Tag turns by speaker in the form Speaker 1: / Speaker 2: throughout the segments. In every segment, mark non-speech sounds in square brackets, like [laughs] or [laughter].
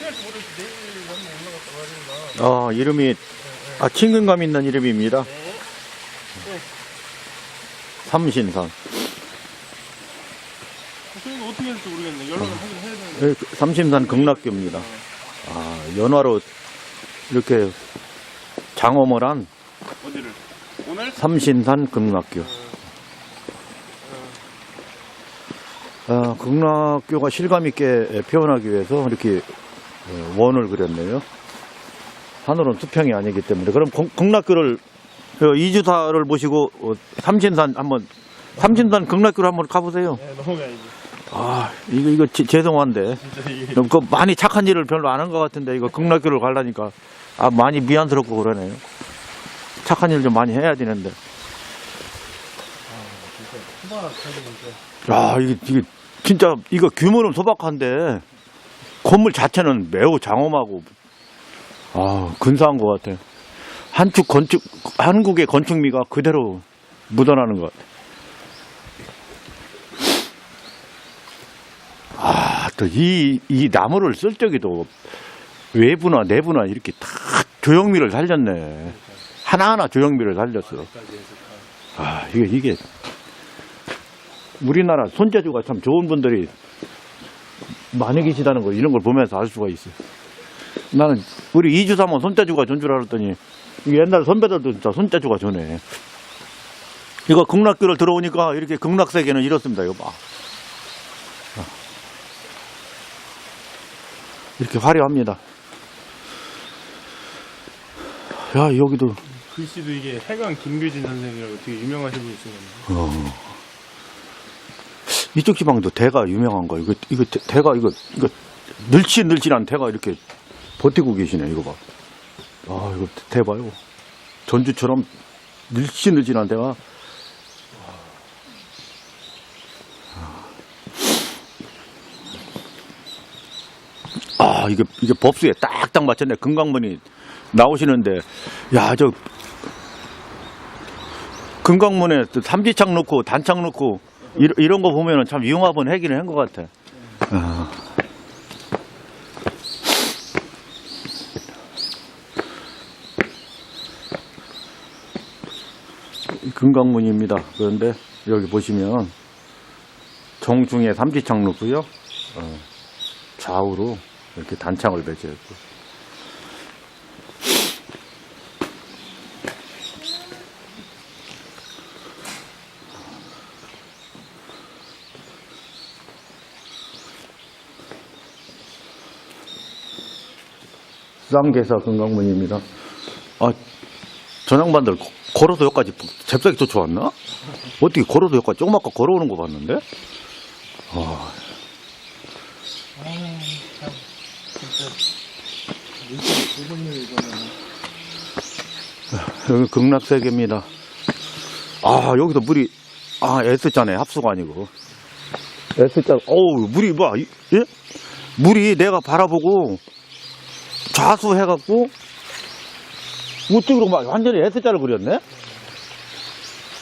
Speaker 1: 어떻게 할지 모르겠어. 내일 한번 올라갔다 와야 되나.
Speaker 2: 아, 이름이, 아, 친근감 있는 이름입니다. 삼신산.
Speaker 1: 그러니까 어떻게 할지 모르겠네. 연락을 하긴 해야 되는데.
Speaker 2: 예, 그 삼신산 극락교입니다. 아, 연화로 이렇게 장엄을 한
Speaker 1: 어디를? 오늘?
Speaker 2: 삼신산 극락교. 아, 극락교가 실감 있게 표현하기 위해서 이렇게 어, 원을 그렸네요. 하늘은 수평이 아니기 때문에. 그럼 극- 극락교를, 어, 이주사를 모시고 어, 삼신산 한번, 삼신산 극락교를 한번 가보세요.
Speaker 1: 네, 넘어가야지.
Speaker 2: 아, 이거, 이거 지- 죄송한데. 그 많이 착한 일을 별로 안 한 것 같은데 이거 극락교를 가려니까 아 많이 미안스럽고 그러네요. 착한 일 좀 많이 해야 되는데. 야 이게 이게 진짜 이거 규모는 소박한데 건물 자체는 매우 장엄하고 아 근사한 것 같아. 한축 건축 한국의 건축미가 그대로 묻어나는 것 같아. 아, 또 이, 이 나무를 쓸 적에도 외부나 내부나 이렇게 다 조형미를 살렸네. 하나하나 조형미를 살렸어. 아, 이게, 이게, 우리나라 손재주가 참 좋은 분들이 많이 계시다는 거, 이런 걸 보면서 알 수가 있어. 나는 우리 이주사면 손재주가 좋은 줄 알았더니, 옛날 선배들도 진짜 손재주가 좋네. 이거 극락교를 들어오니까 이렇게 극락세계는 이렇습니다, 이거 봐. 이렇게 화려합니다. 야, 여기도,
Speaker 1: 글씨도 이게 해강 김규진 선생이라고 되게 유명하신 분이 쓰는 건데.
Speaker 2: 어. 이쪽 지방도 대가 유명한 거. 이거, 이거, 대- 대가, 이거, 이거, 늘씬늘씬한 대가 이렇게 버티고 계시네, 이거 봐. 아, 이거 대 봐요. 전주처럼 늘씬늘씬한 대가. 아, 이게, 이게 법수에 딱딱 맞췄네. 금강문이 나오시는데, 야, 저, 금강문에 또 삼지창 넣고 단창 넣고 이런, 이런 거 보면은 참 융합은 하기는 한 것 같아. 아. 이 금강문입니다. 그런데 여기 보시면 정중에 삼지창 넣고요. 어, 좌우로 이렇게 단창을 배치했고. 쌍계사 금강문입니다. 아, 전양반들 거- 걸어서 여기까지 잽싸게 쫓아왔나? 어떻게 걸어서 여기까지 조그맣게 걸어오는 거 봤는데? 아, 여기 극락세계입니다. 아, 여기서 물이, 아, S자네. 합수가 아니고. S자, 어우, 물이 뭐, 이- 예? 물이 내가 바라보고 좌수 해갖고 우측으로 막 완전히 S자를 그렸네?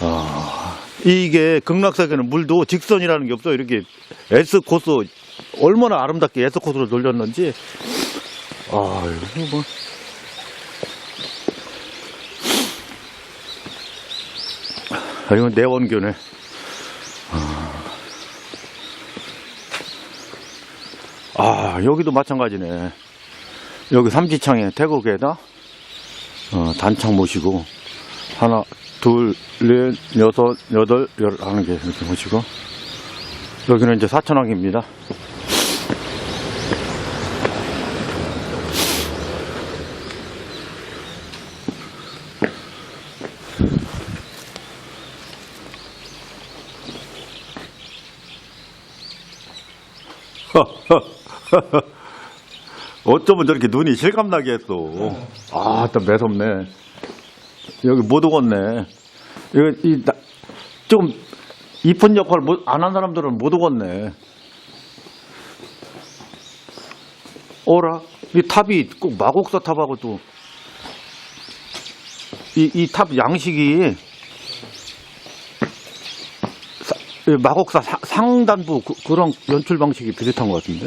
Speaker 2: 아, 이게 극락세계는 물도 직선이라는 게 없어. 이렇게 S 코스, 얼마나 아름답게 S 코스로 돌렸는지. 아, 이거 뭐. 아, 이건 내원교네. 아. 아, 여기도 마찬가지네. 여기 삼지창에 태국에다 어, 단창 모시고 하나, 둘, 넷, 여섯, 여덟, 열 하는 게 이렇게 모시고 여기는 이제 사천왕입니다. [laughs] 어쩌면 저렇게 눈이 실감나게 했어. 아, 또 매섭네. 여기 못 오겠네. 이거, 이, 나- 좀, 이쁜 역할 안 한 사람들은 못 오겠네. 어라? 이 탑이 꼭 마곡사 탑하고 또, 이, 이 탑 양식이, 사- 이 마곡사 사- 상단부 그, 런 연출 방식이 비슷한 것 같은데?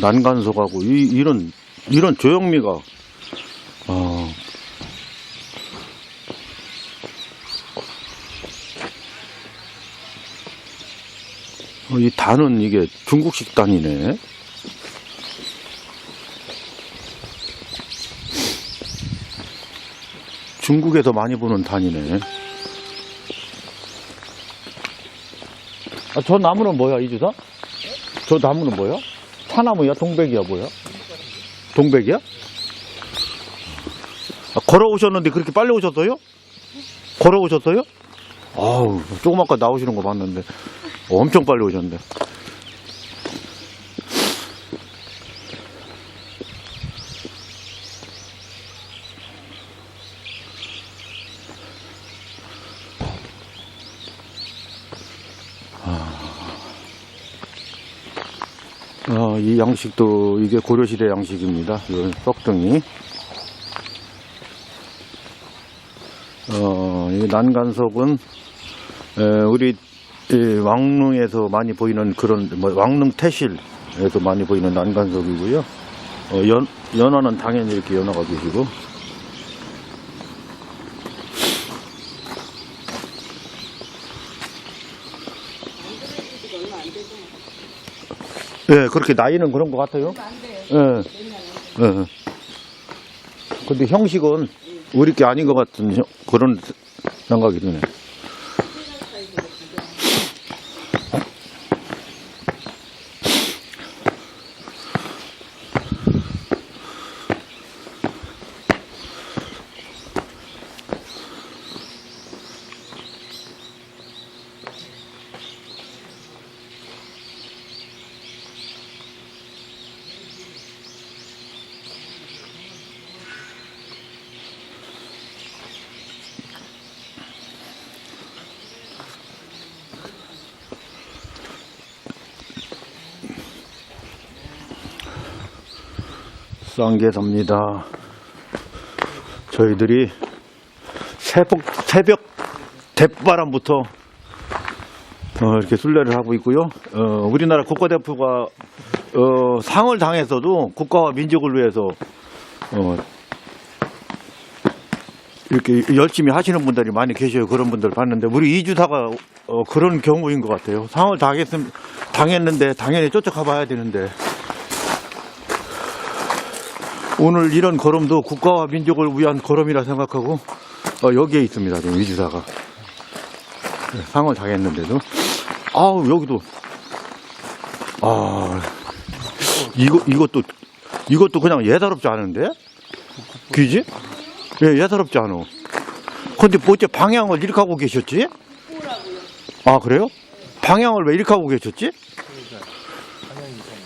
Speaker 2: 난간소가고, 이, 이런, 이런 조형미가, 아. 어, 이 단은 이게 중국식 단이네. 중국에서 많이 보는 단이네. 아, 저 나무는 뭐야, 이주사? 저 나무는 뭐야? 차나무야? 동백이야, 뭐야? 동백이야? 아, 걸어오셨는데 그렇게 빨리 오셨어요? 걸어오셨어요? 아우, 조금 아까 나오시는 거 봤는데. 엄청 빨리 오셨는데. 어, 이 양식도 이게 고려시대 양식입니다. 이 썩등이. 어, 이 난간석은 에, 우리 이 왕릉에서 많이 보이는 그런 뭐 왕릉 태실에서 많이 보이는 난간석이고요. 어, 연 연화는 당연히 이렇게 연화가 계시고. 예, 그렇게 나이는 그런 것 같아요. 예. 예. 근데 형식은 우리 게 아닌 것 같은 형- 그런 생각이 드네. 쌍계사입니다. 저희들이 새벽, 새벽 대바람부터 어, 이렇게 순례를 하고 있고요. 어, 우리나라 국가대표가 어, 상을 당해서도 국가와 민족을 위해서 어, 이렇게 열심히 하시는 분들이 많이 계셔요. 그런 분들 봤는데 우리 이주사가 어, 그런 경우인 것 같아요. 상을 당했, 당했는데 당연히 쫓아가 봐야 되는데 오늘 이런 걸음도 국가와 민족을 위한 걸음이라 생각하고 어, 여기에 있습니다. 지금 이주사가 네, 상을 당했는데도 아우 여기도 아 이거 이것도 이것도 그냥 예사롭지 않은데 귀지? 예 예사롭지 않아. 근데 뭐 어째 방향을 이렇게 하고 계셨지? 아 그래요? 방향을 왜 이렇게 하고 계셨지?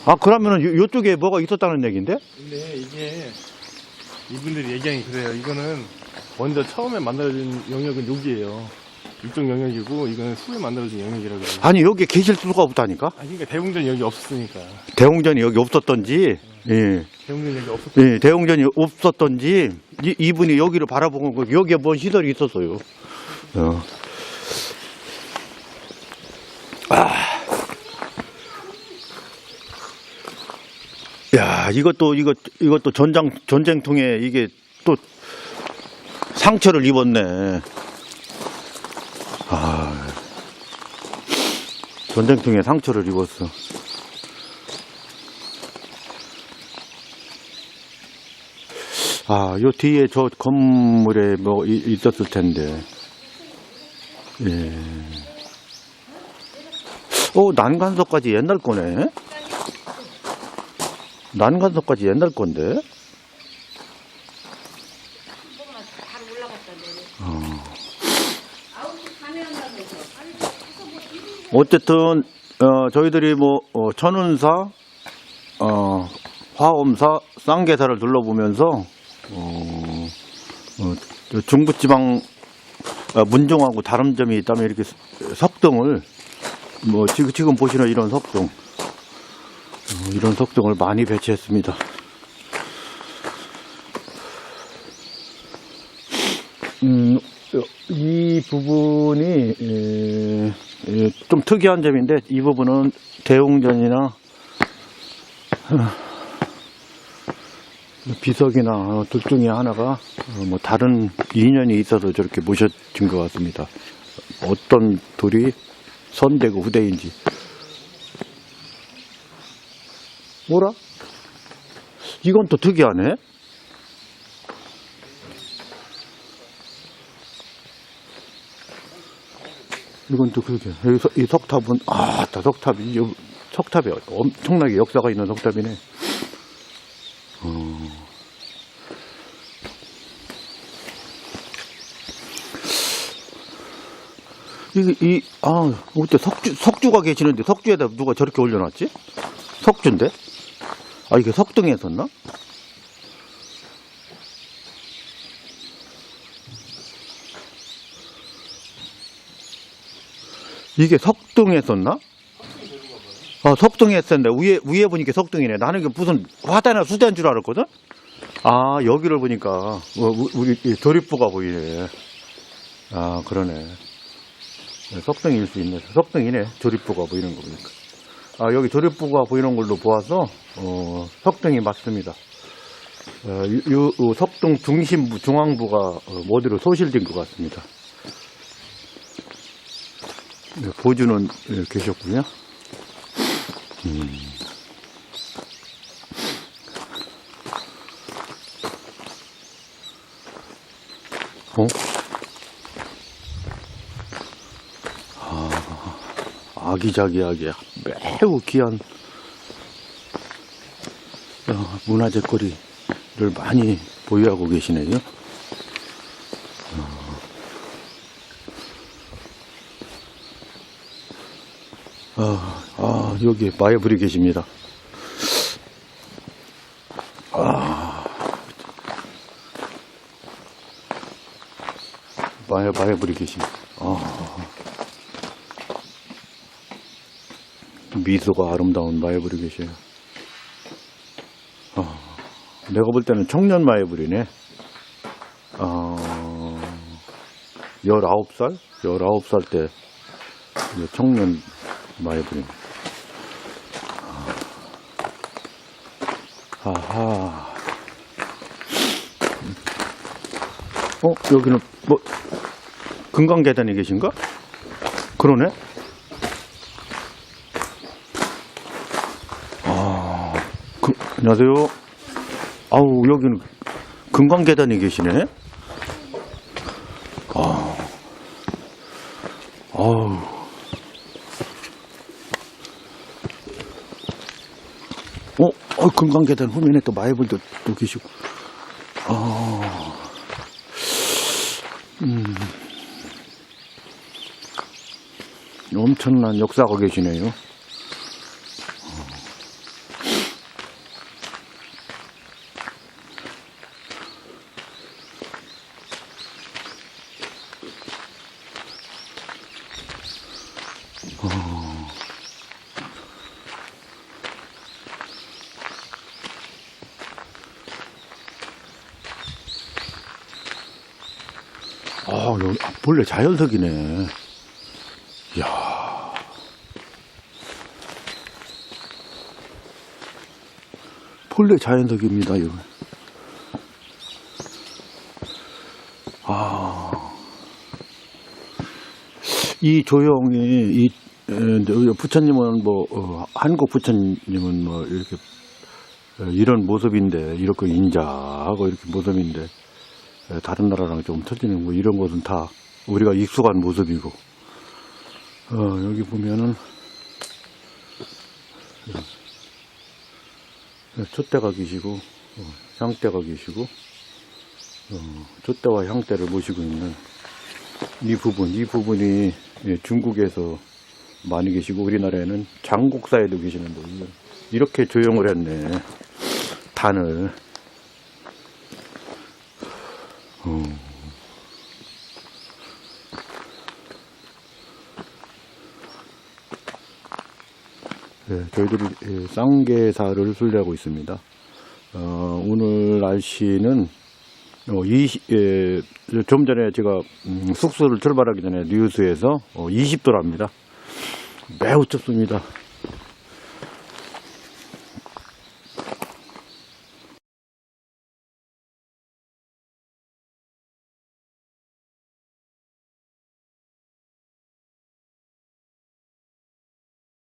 Speaker 2: 아 그러면은 요, 요쪽에 뭐가 있었다는 얘기인데?
Speaker 1: 근데 이게 이분들이 얘기하기 그래요. 이거는 먼저 처음에 만들어진 영역은 여기예요. 이쪽 영역이고 이거는 후에 만들어진 영역이라고 그래요.
Speaker 2: 아니 여기 계실 수가 없다니까
Speaker 1: 아, 그러니까 대웅전 여기 없었으니까.
Speaker 2: 대웅전이 여기 없었던지 예,
Speaker 1: 대웅전 여기 없었.
Speaker 2: 예 대웅전이 없었던지 이, 이분이 여기를 바라보고 그 여기에 뭔 시설이 있었어요 어. 아. 야 이것도 이것 이것도 전장 전쟁통에 이게 또 상처를 입었네 아 전쟁통에 상처를 입었어. 아, 요 뒤에 저 건물에 뭐 이- 있었을 텐데. 예. 어, 난간석까지 옛날 거네? 난간석까지 옛날 건데? 어. 어쨌든, 어, 저희들이 뭐, 어, 천운사, 어, 화엄사, 쌍계사를 둘러보면서, 어, 어, 저 중부지방 어, 문종하고 다른 점이 있다면 이렇게 석등을, 뭐, 지금, 지금 보시는 이런 어, 이런 석등을 많이 배치했습니다. 음, 이 부분이 좀 특이한 점인데 이 부분은 대웅전이나 어, 비석이나 어, 둘 중에 하나가 어, 뭐 다른 인연이 있어서 저렇게 모셔진 것 같습니다. 어떤 돌이 선대고 후대인지 뭐라? 이건 또 특이하네. 이건 또 그렇게 여기 서- 이 석탑은 아따 석탑이 요- 석탑이 엄청나게 역사가 있는 석탑이네. 어. 이게 이아 어때 석주 석주가 계시는데 석주에다 누가 저렇게 올려놨지? 석주인데? 아 이게 석등에 섰나? 이게? 아, 석등에 썼네. 위에, 위에 보니까 석등이네. 나는 이게 무슨 화단이나 수대인 줄 알았거든? 아, 여기를 보니까, 어, 우- 우리 이 조립부가 보이네. 아, 그러네. 네, 석등일 수 있네. 석등이네. 조립부가 보이는 거 보니까. 아, 여기 조립부가 보이는 걸로 보아서, 어, 석등이 맞습니다. 어, 요, 요, 요 석등 중심부, 중앙부가 어, 모두로 소실된 것 같습니다. 네, 보주는 예, 계셨군요. 음. 어? 아, 아기자기하게 매우 귀한 어, 문화재거리를 많이 보유하고 계시네요. 아, 아, 여기 마야불이 계십니다. 아, 마야, 마야불이 계십니다. 미소가 아름다운 마야불이 계셔요. 아, 내가 볼 때는 청년 마야불이네. 아, 19살? 19살 때 청년 마이브린. 아하. 어, 여기는 뭐, 금강계단이 계신가? 그러네? 아, 그, 안녕하세요. 아우, 여기는 금강 계단이 계시네? 아, 아우. 어, 어 금강 계단 후면에 또 마이블도 또 계시고. 아, 음. 엄청난 역사가 계시네요. 여기, 아, 본래 자연석이네. 이야. 본래 자연석입니다, 이거. 아. 이 조형이, 이, 에, 여기 부처님은 뭐, 어, 한국 부처님은 뭐, 이렇게, 어, 이런 모습인데, 이렇게 인자하고 이렇게 모습인데, 에, 다른 나라랑 좀 틀리는 뭐 이런 것은 다 우리가 익숙한 모습이고. 어, 여기 보면은 예, 촛대가 계시고 어, 향대가 계시고 어, 촛대와 향대를 모시고 있는 이 부분 이 부분이 예, 중국에서 많이 계시고 우리나라에는 장국사에도 계시는데 이렇게 조형을 했네. 단을 네, 저희들이 예, 쌍계사를 순례하고 있습니다. 어, 오늘 날씨는 어, 20, 예, 좀 전에 제가 음, 숙소를 출발하기 전에 뉴스에서 어, 20도랍니다. 매우 좁습니다.